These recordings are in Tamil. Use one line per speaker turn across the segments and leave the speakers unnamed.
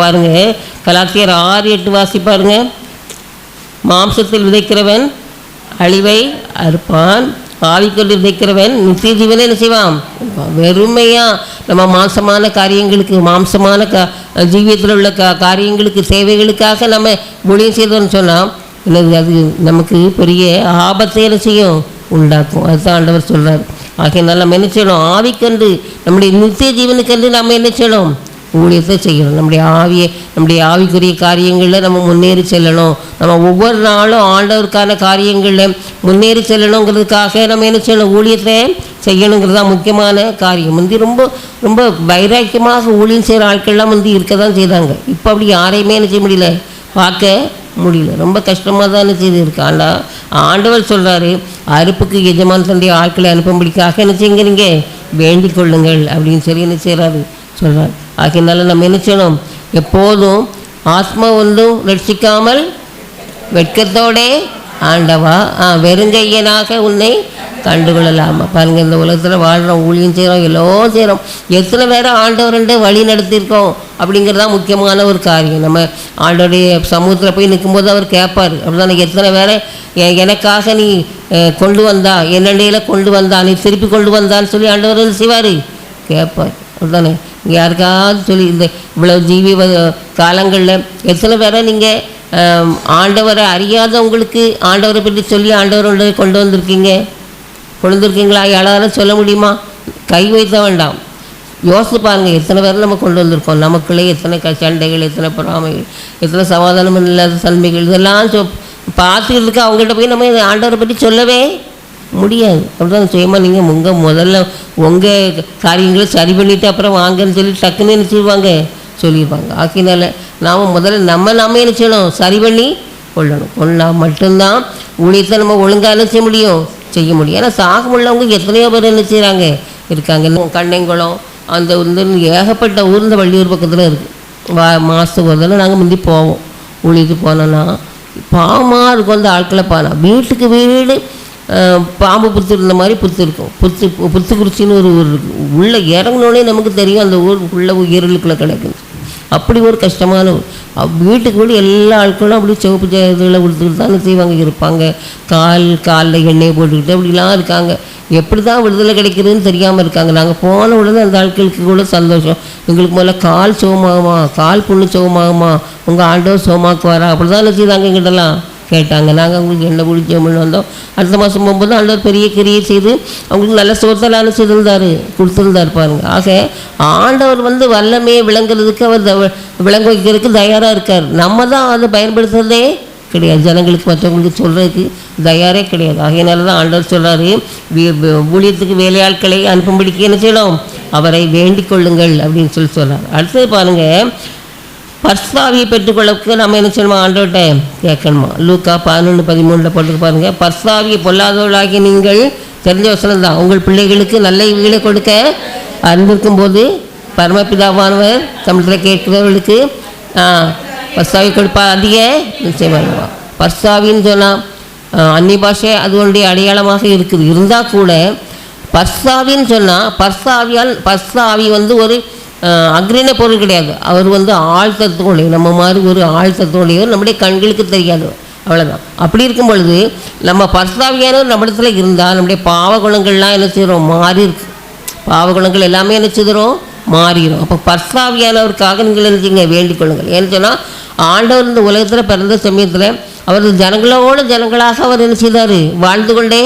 பாருங்க. கலாத்தியர் ஆறு எட்டு வாசி பாருங்க. மாம்சத்தில் விதைக்கிறவன் அழிவை அறுப்பான். ஆவிக்கொண்டு விதைக்கிறவன் நித்திய ஜீவனை என்ன செய்வான்? வெறுமையா. நம்ம மாம்சமான காரியங்களுக்கு மாம்சமான க ஜீவியத்தில் உள்ள க காரியங்களுக்கு சேவைகளுக்காக நம்ம ஊழியம் செய்தோம்னு சொன்னால் இல்லை அது நமக்கு பெரிய ஆபத்தை என்ன செய்யும்? உண்டாக்கும். அதுதான் ஆண்டவர் சொல்றார். ஆகையினால் நம்ம என்ன செய்யணும்? ஆவிக்கன்று நம்முடைய நித்திய ஜீவனுக்கன்று நம்ம என்ன செய்யணும்? ஊழியத்தை செய்யணும். நம்முடைய ஆவியை நம்முடைய ஆவிக்குரிய காரியங்களில் நம்ம முன்னேறி செல்லணும். நம்ம ஒவ்வொரு நாளும் ஆண்டவருக்கான காரியங்களில் முன்னேறி செல்லணுங்கிறதுக்காக நம்ம என்ன செய்யணும்? ஊழியத்தை செய்யணுங்கிறது தான் முக்கியமான காரியம். முந்தி ரொம்ப ரொம்ப வைராக்கியமாக ஊழியம் செய்கிற ஆட்கள்லாம் வந்து இருக்க தான் செய்தாங்க. இப்போ அப்படி யாரையுமே என்ன செய்ய முடியல? பார்க்க முடியல. ரொம்ப கஷ்டமாக தான் செய்து இருக்கு ஆனால் ஆண்டவர் சொல்கிறாரு அறுப்புக்கு எஜமான தந்தைய ஆட்களை அனுப்பும்படிக்காக என்ன செய்யுங்க நீங்கள் வேண்டிக் கொள்ளுங்கள் அப்படின்னு சொல்லி என்ன செய்கிறாரு சொல்கிறார் ஆகையினால நம்ம என்ன செய்யணும்? எப்போதும் ஆத்மா ஒன்றும் ரட்சிக்காமல் வெட்கத்தோடே ஆண்டவா ஆ வெறுங்கையனாக உன்னை கண்டுகொள்ளலாமா. பாருங்கள் இந்த உலகத்தில் வாழ்கிறோம் ஊழியம் செய்கிறோம் எல்லாம் செய்கிறோம் எத்தனை பேரை ஆண்டவர்கிட்ட வழி நடத்தியிருக்கோம் அப்படிங்கிறது தான் முக்கியமான ஒரு காரியம். நம்ம ஆண்டோடைய சமூகத்தில் போய் நிற்கும்போது அவர் கேட்பார் அப்படிதான் எத்தனை பேரை எ- எனக்காக நீ கொண்டு வந்தா என்னண்டையில் கொண்டு வந்தா நீ திருப்பி கொண்டு வந்தான்னு சொல்லி ஆண்டவர் செய்வார். கேட்பார் அப்படிதானே? யாருக்காவது சொல்லி இந்த இவ்வளோ ஜீவி காலங்களில் எத்தனை பேரை நீங்கள் ஆண்டவரை அறியாதவங்களுக்கு ஆண்டவரை பற்றி சொல்லி ஆண்டவரோட கொண்டு வந்திருக்கீங்க? கொண்டு வந்திருக்கீங்களா? யாராலும் சொல்ல முடியுமா? கை வைத்த வேண்டாம். யோசித்து பாருங்கள் எத்தனை பேரை நம்ம கொண்டு வந்திருக்கோம்? நமக்குள்ளே எத்தனை க சண்டைகள் எத்தனை பொறாமைகள் எத்தனை சமாதானம் இல்லாத தன்மைகள் இதெல்லாம் சொ பார்த்துக்கிறதுக்கு அவங்கள்ட்ட போய் நம்ம ஆண்டவரை பற்றி சொல்லவே முடியாது. அப்படிதான் சுயமாக நீங்கள் உங்கள் முதல்ல உங்கள் காரியங்களை சரி பண்ணிவிட்டு அப்புறம் வாங்கன்னு சொல்லி டக்குன்னு என்ன செய்வாங்க சொல்லிடுவாங்க ஆக்கினால நாம் முதல்ல நம்ம நாம என்ன செய்யணும்? சரி பண்ணி கொள்ளணும். கொள்ளா மட்டும்தான் ஊழியத்தை நம்ம ஒழுங்காக என்ன செய்ய முடியும்? செய்ய முடியும். ஏன்னா சாகம் உள்ளவங்க எத்தனையோ பேர் என்ன செய்கிறாங்க இருக்காங்க. கண்ணைங்குளம் அந்த வந்து ஏகப்பட்ட ஊர் இந்த வள்ளியூர் பக்கத்தில் இருக்குது வா மாதத்துக்கு ஒரு தடவை நாங்கள் முந்தி போவோம். ஊழியத்துக்கு போனோன்னா பாவமாக இருக்கும் அந்த ஆட்களை பானா. வீட்டுக்கு வீடு பாம்பு புத்து இருந்த மாதிரி புத்து இருக்கும். புத்து புத்துக்குறிச்சின்னு ஒரு ஊர் இருக்குது உள்ளே இறங்கினோடனே நமக்கு தெரியும் அந்த ஊர் உள்ளே இருளுக்குள்ளே கிடக்குது. அப்படி ஒரு கஷ்டமான ஊர். வீட்டுக்கு வீடு எல்லா ஆட்களும் அப்படி சிவப்பு இதில் கொடுத்துக்கிட்டு தான் செய்வாங்க. இருப்பாங்க. கால் காலில் எண்ணெய் போட்டுக்கிட்டு அப்படிலாம் இருக்காங்க. எப்படி தான் விடுதலை கிடைக்கிறதுன்னு தெரியாமல் இருக்காங்க. நாங்கள் போன உடனே அந்த ஆட்களுக்கு கூட சந்தோஷம். எங்களுக்கு முதல்ல கால் சுகமாகுமா கால் புண்ணு சுகமாகுமா உங்கள் ஆண்டோ சுகமாக்குவாரா அப்படி தான் செய்தாங்க எங்கிட்டலாம் கேட்டாங்க. நாங்கள் அவங்களுக்கு என்ன குடிச்சோம்னு வந்தோம். அடுத்த மாதம் போகும்போது ஆண்டவர் பெரிய கிரியை செய்து அவங்களுக்கு நல்ல சோத்தலான செய்திருந்தார். கொடுத்துருந்தார் பாருங்க. ஆக ஆண்டவர் வந்து வல்லமையை விளங்குறதுக்கு அவர் விளங்க வைக்கிறதுக்கு தயாராக இருக்கார். நம்ம தான் அதை பயன்படுத்துறதே கிடையாது. ஜனங்களுக்கு மற்றவங்களுக்கு சொல்கிறதுக்கு தயாரே கிடையாது. ஆகையினால தான் ஆண்டவர் சொல்கிறாரு ஊழியத்துக்கு வேலையாட்களை அனுப்பும்படிக்கு என்ன செய்யணும்? அவரை வேண்டிக் கொள்ளுங்கள் அப்படின்னு சொல்லி சொல்கிறார் அடுத்தது பாருங்கள் பர்சாவியை பெற்றுக்கொள்ளக்கு நம்ம என்ன செய்யணுமா ஆண்டோட்ட கேட்கணுமா? லூக்கா பதினொன்று பதிமூணில் போட்டு பாருங்கள் பர்சாவியை பொல்லாதவர்களாகி நீங்கள் தெரிஞ்ச வசனம் தான். உங்கள் பிள்ளைகளுக்கு நல்ல வீடை கொடுக்க அறிந்திருக்கும் போது பரமபிதாவானவர் தமிழத்தில் கேட்கிறவர்களுக்கு ஆ, பர்சாவி கொடுப்பா அதிக நிச்சயமாக பர்சாவின்னு சொன்னால் அந்நிய பாஷை அது அடையாளமாக இருக்குது. இருந்தால் கூட பர்சாவின்னு சொன்னால் பர்சாவியால் பர்சாவி வந்து ஒரு அக்ரின அக்ரிண பொருள் கிடையாது. அவர் வந்து ஆழ்த்தத்தோடைய நம்ம மாதிரி ஒரு ஆழ்த்தத்தோடையவர் நம்முடைய கண்களுக்கு தெரியாது. அவ்வளோதான் அப்படி இருக்கும் பொழுது நம்ம பர்சாவியானவர் நம்மிடத்தில் இருந்தால் நம்முடைய பாவ குணங்கள்லாம் என்ன செய்கிறோம் மாறி இருக்கு. பாவ குணங்கள் எல்லாமே என்ன செய்கிறோம் மாறிடும் அப்போ பர்சாவியானவருக்காக நீங்கள் என்ன செய்யுங்க? வேண்டிக் கொள்ளுங்கள். ஏன்னு சொன்னால் ஆண்டவர் இந்த உலகத்தில் பிறந்த சமயத்தில் அவர் ஜனங்களோட ஜனங்களாக அவர் என்ன செய்தார்? வாழ்ந்து கொண்டே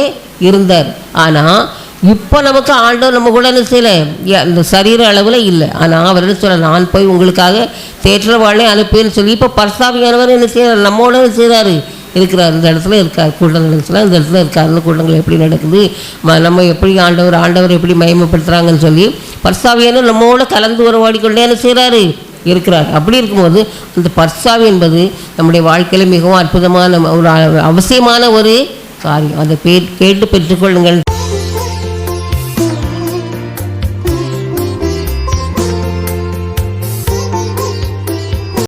இருந்தார். ஆனால் இப்போ நமக்கு ஆண்டவர் நம்ம கூட என்ன செய்யலை இந்த சரீர அளவில் இல்லை. ஆனால் அவர் என்ன சொல்ல நான் போய் உங்களுக்காக தேற்றவாளை அனுப்புவேன்னு சொல்லி இப்போ பர்சாவியானவர் என்ன செய்கிறார் நம்மோட என்ன செய்கிறாரு இருக்கிறார். இந்த இடத்துல இருக்கார். கூட்டங்கள் இந்த இடத்துல இருக்காருன்னு கூட்டங்கள் எப்படி நடக்குது? ம- நம்ம எப்படி ஆண்டவர் ஆண்டவர் எப்படி மயமப்படுத்துகிறாங்கன்னு சொல்லி பர்சாவியான நம்மோட கலந்து உறவாடிக்கொண்டே என்ன செய்கிறாரு இருக்கிறார். அப்படி இருக்கும்போது அந்த பர்சாவி என்பது நம்முடைய வாழ்க்கையில் மிகவும் அற்புதமான ஒரு அவசியமான ஒரு காரியம். அதை பே கேட்டு பெற்றுக்கொள்ளுங்கள்.